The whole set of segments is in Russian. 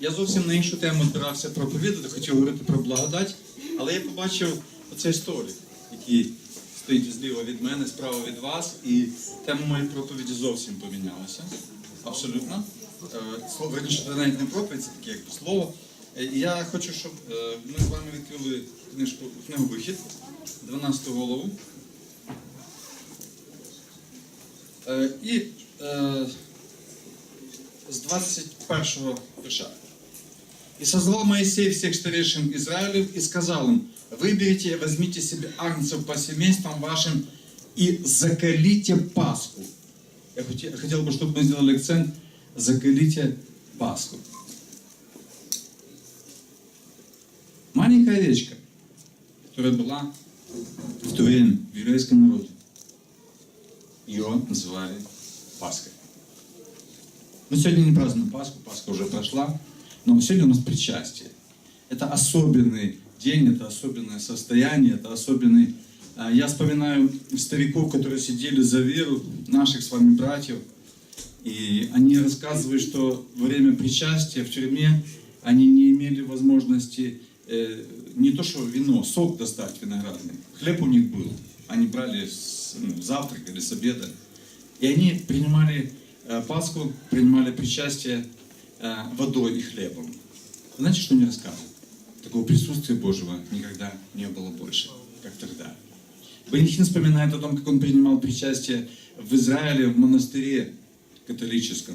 Я зовсім на іншу тему збирався проповідати, хотів говорити про благодать, але я побачив оцей столик, який стоїть зліва від мене, справа від вас, і тема моєї проповіді зовсім помінялася. Абсолютно. Е, Слово раніше це навіть не проповідь, це таке як слово. Е, я хочу, щоб е, ми з вами відкрили книжку книгу Вихід, 12 голову. І е, с 21 вірша. «И созвал Моисей всех старейшин Израилев и сказал им, выберите возьмите себе агнцев по семействам вашим и закалите Пасху. Я хоте- хотел бы, чтобы мы сделали акцент, закалите Пасху. Маленькая овечка, которая была в то время в еврейском народе, ее называли Пасхой. Мы сегодня не празднуем Пасху, Пасха уже прошла, но сегодня у нас причастие. Это особенный день, это особенное состояние, это особенный... а, Я вспоминаю стариков, которые сидели за веру, наших с вами братьев, и они рассказывают, что во время причастия в тюрьме они не имели возможности э, не то что вино, сок достать виноградный. Хлеб у них был. Они брали с ну, завтрак или с обеда. И они принимали э, Пасху, принимали причастие водой и хлебом. Знаете, что они рассказывают? Такого присутствия Божьего никогда не было больше, как тогда. Бенихин вспоминает о том, как он принимал причастие в Израиле, в монастыре католическом.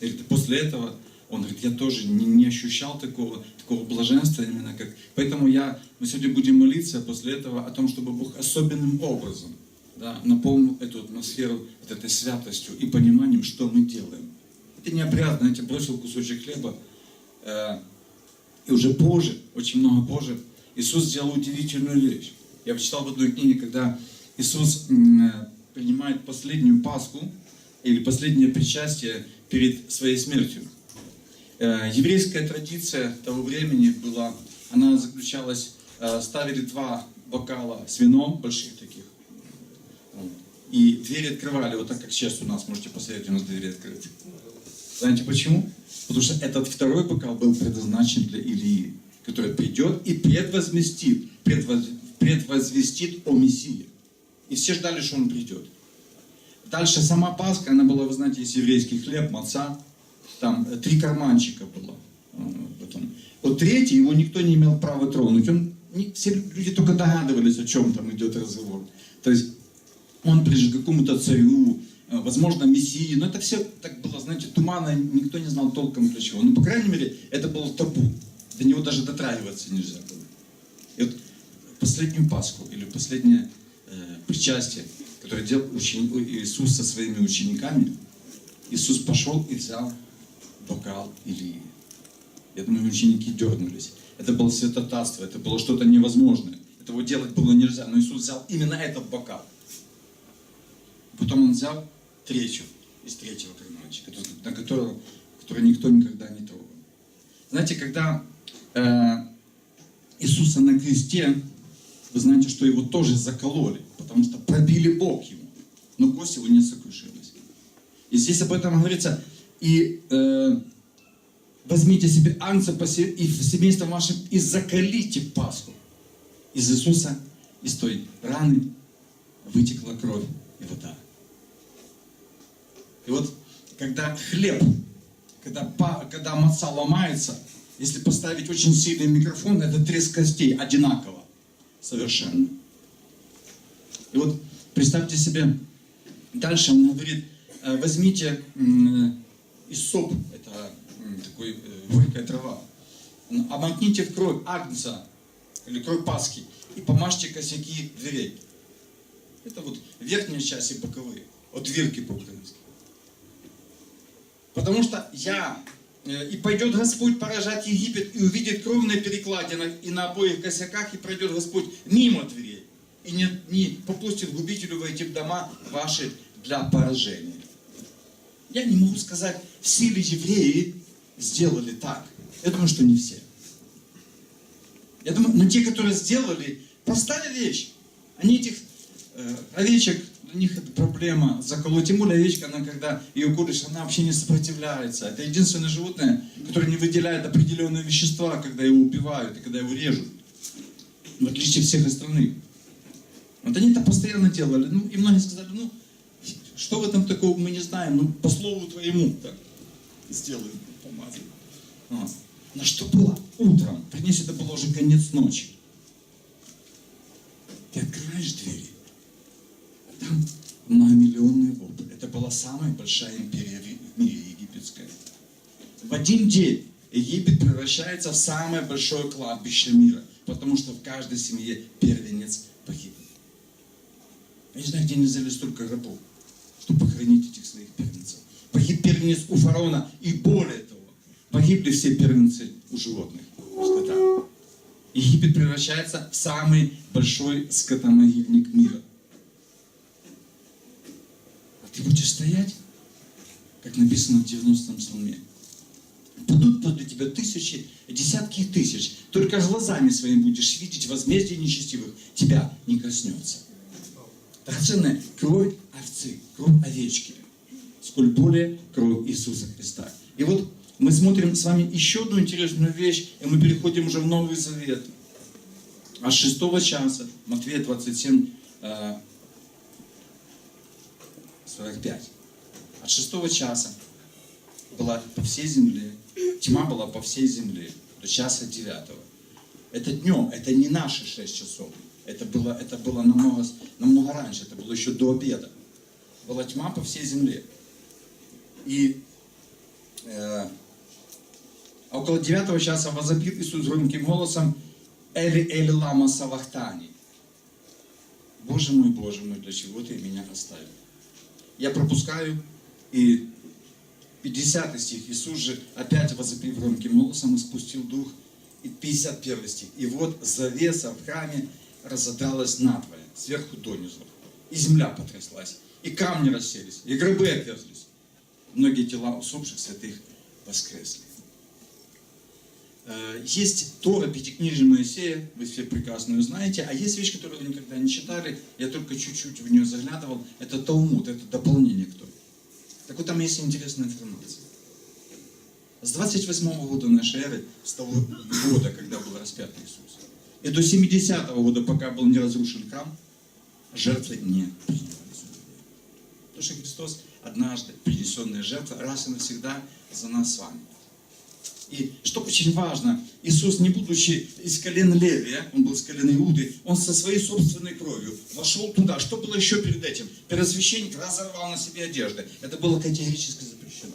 И говорит, после этого он говорит, я тоже не, не ощущал такого, такого блаженства именно как... Поэтому я, мы сегодня будем молиться после этого о том, чтобы Бог особенным образом да, наполнил эту атмосферу вот этой святостью и пониманием, что мы делаем. Это не обряд, знаете, бросил кусочек хлеба, э, и уже позже, очень много позже, Иисус сделал удивительную вещь. Я прочитал в одной книге, когда Иисус э, принимает последнюю Пасху или последнее причастие перед своей смертью. Э, Еврейская традиция того времени была, она заключалась, ставили два бокала с вином, больших таких, и двери открывали, вот так как сейчас у нас, можете посмотреть, у нас двери открыты. Знаете почему? Потому что этот второй бокал был предназначен для Илии, который придет и предвозместит, предвоз- предвозвестит о Мессии. И все ждали, что он придет. Дальше сама Пасха, она была, вы знаете, есть еврейский хлеб, маца, там э, три карманчика было. э, в этом. Вот третий, его никто не имел права тронуть. Он, не- все люди только догадывались, о чем там идет разговор. То есть он ближе к какому-то царю, возможно, мессии. Но это все так было, знаете, туманно, никто не знал толком для чего. Ну, по крайней мере, это было табу. До него даже дотрагиваться нельзя было. И вот последнюю Пасху или последнее э, причастие, которое делал учени- Иисус со своими учениками, Иисус пошел и взял бокал Илии. Я думаю, ученики дернулись. Это было святотатство, это было что-то невозможное. Этого делать было нельзя, но Иисус взял именно этот бокал. Потом он взял третью из третьего карманчика, на которого, который никто никогда не трогал. Знаете, когда э, Иисуса на кресте, вы знаете, что его тоже закололи, потому что пробили бок ему, но кость его не сокрушилась. И здесь об этом говорится, и э, возьмите себе се- и семейство вашим и закалите Пасху. Из Иисуса, из той раны вытекла кровь и вода. И вот, когда хлеб, когда, когда маца ломается, если поставить очень сильный микрофон, это треск костей одинаково совершенно. И вот представьте себе, дальше он говорит, э, возьмите иссоп, это такой э, горькая трава, обмакните в кровь агнца или кровь Пасхи и помажьте косяки дверей. Это вот верхняя часть и боковые, от дверки по-украински. Потому что я, э, и пойдет Господь поражать Египет, и увидит кровь на перекладинах и на обоих косяках, и пройдет Господь мимо дверей, и не, не попустит губителю войти в дома ваши для поражения. Я не могу сказать, все ли евреи сделали так. Я думаю, что не все. Я думаю, но те, которые сделали, простая вещь. Они этих э, овечек для них это проблема заколоть. Тем более овечка, она когда ее куришь, она вообще не сопротивляется. Это единственное животное, которое не выделяет определенные вещества, когда его убивают и когда его режут. В отличие от всех остальных. Вот они это постоянно делали. Ну, и многие сказали, ну, что в этом такого мы не знаем, ну, по слову твоему так сделаем, помазаем. А. Но что было утром? Принес это было уже конец ночи. Ты открываешь двери, а там многомиллионный вопль. Это была самая большая империя в мире египетская. В один день Египет превращается в самое большое кладбище мира, потому что в каждой семье первенец погиб. Я не знаю, где они взяли столько рабов, чтобы похоронить этих своих первенцев. Погиб первенец у фараона, и более того, погибли все первенцы у животных, скота. Египет превращается в самый большой скотомогильник мира. Ты будешь стоять, как написано в 90-м псалме. Будут подле тебя тысячи, десятки тысяч. Только глазами своими будешь видеть возмездие нечестивых. Тебя не коснется. Драгоценная кровь овцы, кровь овечки. Сколь более кровь Иисуса Христа. И вот мы смотрим с вами еще одну интересную вещь, и мы переходим уже в Новый Завет. А с шестого часа, Матвея 27, 45. От шестого часа была по всей земле, тьма была по всей земле до часа девятого. Это днем, это не наши шесть часов. Это было, это было намного, намного раньше, это было еще до обеда. Была тьма по всей земле. И э, а около девятого часа возопил Иисус громким голосом Эли Эли Лама Савахтани. Боже мой, Боже мой, для чего ты меня оставил? Я пропускаю и 50 стих. Иисус же опять возопил громким голосом и спустил дух. И 51 стих. И вот завеса в храме разодралась надвое, сверху донизу. И земля потряслась, и камни расселись, и гробы отверзлись. Многие тела усопших святых воскресли. Э, Есть Тора, Пятикнижие Моисея, вы все прекрасно ее знаете, а есть вещь, которую вы никогда не читали, я только чуть-чуть в нее заглядывал, это Талмуд, это дополнение к Торе. Так вот там есть интересная информация. С 28 года нашей эры, с того года, когда был распят Иисус, и до 70 года, пока был не разрушен храм, жертвы не принимались. Потому что Христос однажды принесенная жертва раз и навсегда за нас с вами. И что очень важно, Иисус, не будучи из колена Левия, он был из колена Иуды, он со своей собственной кровью вошел туда. Что было еще перед этим? Первосвященник разорвал на себе одежды. Это было категорически запрещено.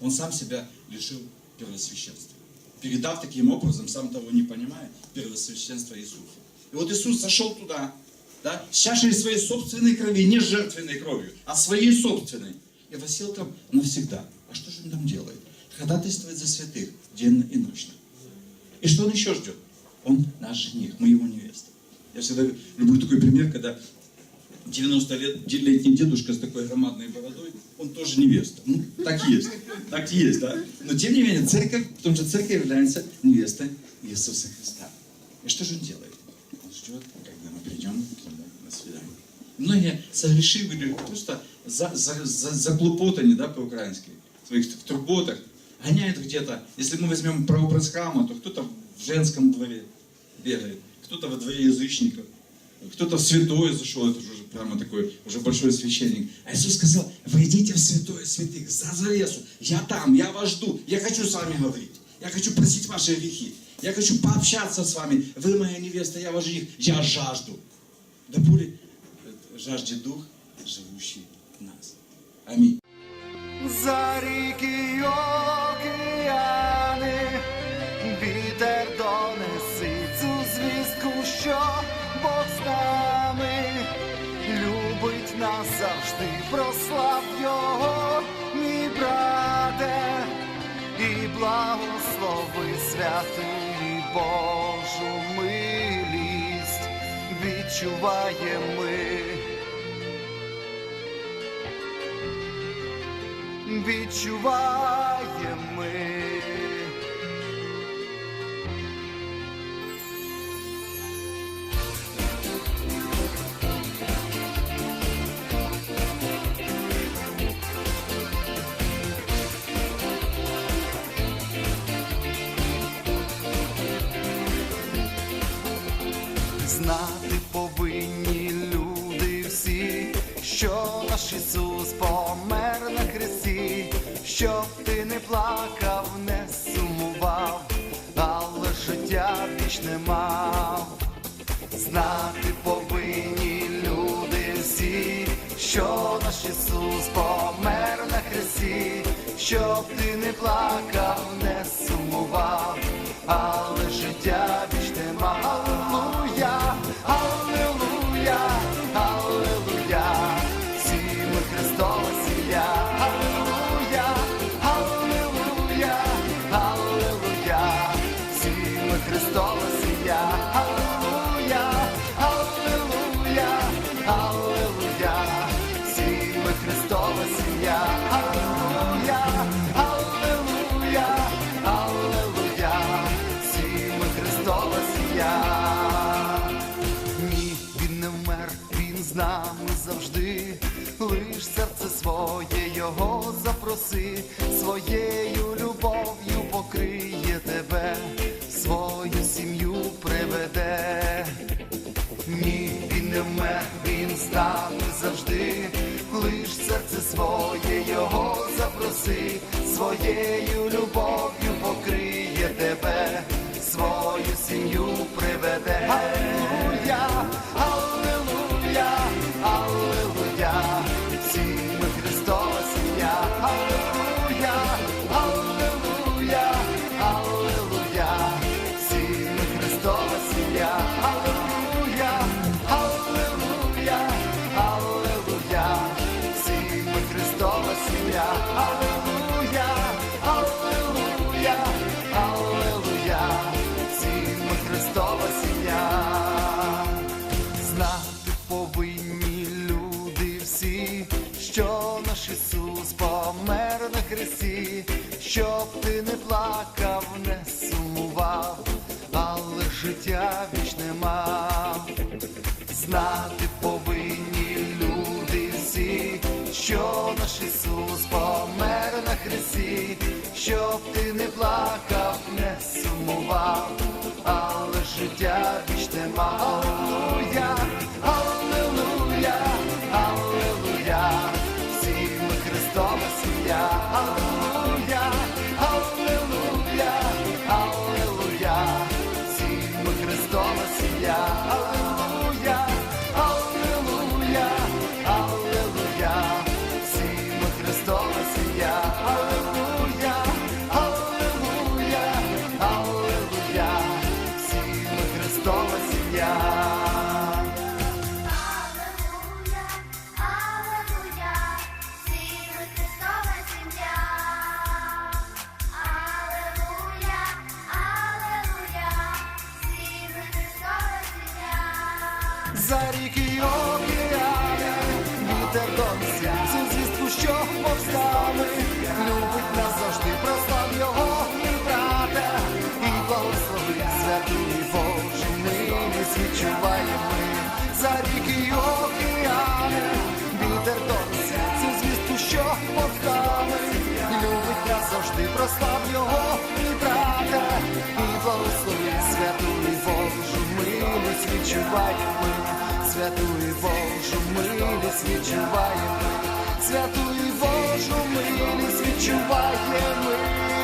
Он сам себя лишил первосвященства. Передав таким образом, сам того не понимая, первосвященство Иисуса. И вот Иисус зашел туда, да, с чашей своей собственной крови, не жертвенной кровью, а своей собственной. И восел там навсегда. А что же он там делает? Ходатайствует за святых денно и ночно. И что он еще ждет? Он наш жених, мы его невеста. Я всегда люблю такой пример, когда 90-летний дедушка с такой громадной бородой, он тоже невеста. Ну, так есть. Так есть, да. Но тем не менее, церковь, потому что церковь является невестой Иисуса Христа. И что же он делает? Он ждет, когда мы придем к нему на свидание. Многие согрешили просто за, за, за, заклопотани, да, по-украински, в своих в турботах, гоняют где-то. Если мы возьмем прообраз храма, то кто-то в женском дворе бегает, кто-то во дворе язычников, кто-то в святое зашел, это уже прямо такой, уже большой священник. А Иисус сказал, войдите в святое святых, за завесу, я там, я вас жду, я хочу с вами говорить, я хочу просить ваши грехи, я хочу пообщаться с вами, вы моя невеста, я ваш жених, я жажду. Да будет жажде дух, живущий в нас. Аминь. За ріки благослови святий Божу милість, відчуває ми. відчуваємо ми. Наш Ісус помер на хресті, щоб ти не плакав, не сумував, але життя вічне мав. Знати повинні люди всі, що наш Ісус помер на хресті, щоб ти не плакав, не сумував, але життя нами завжди. Лиш серце своє його запроси, своєю любов'ю покриє тебе, свою сім'ю приведе. Ні, він не вмер, він з нами завжди. Лиш серце своє його запроси, своєю любов'ю покриє тебе, свою сім'ю приведе. Хресті, щоб ти не плакав, не сумував, але життя вічне мав. Знати повинні люди всі, що наш Ісус помер на хресті, щоб ти не плакав, не сумував, але життя вічне мав. Oh. За ріки океани, вітер донесе цю звістку, що повстали, любить нас завжди, прослав його, мій брате, і благослови святу і Божу милість відчуваємо ми. За ріки океани, вітер донесе цю звістку, що повстали, любить нас завжди, прослав його, мій брате, і благослови святу і Божу милість відчуваємо ми. Святу і Божу милість відчуваємо ми. Святу і Божу милість відчуваємо ми.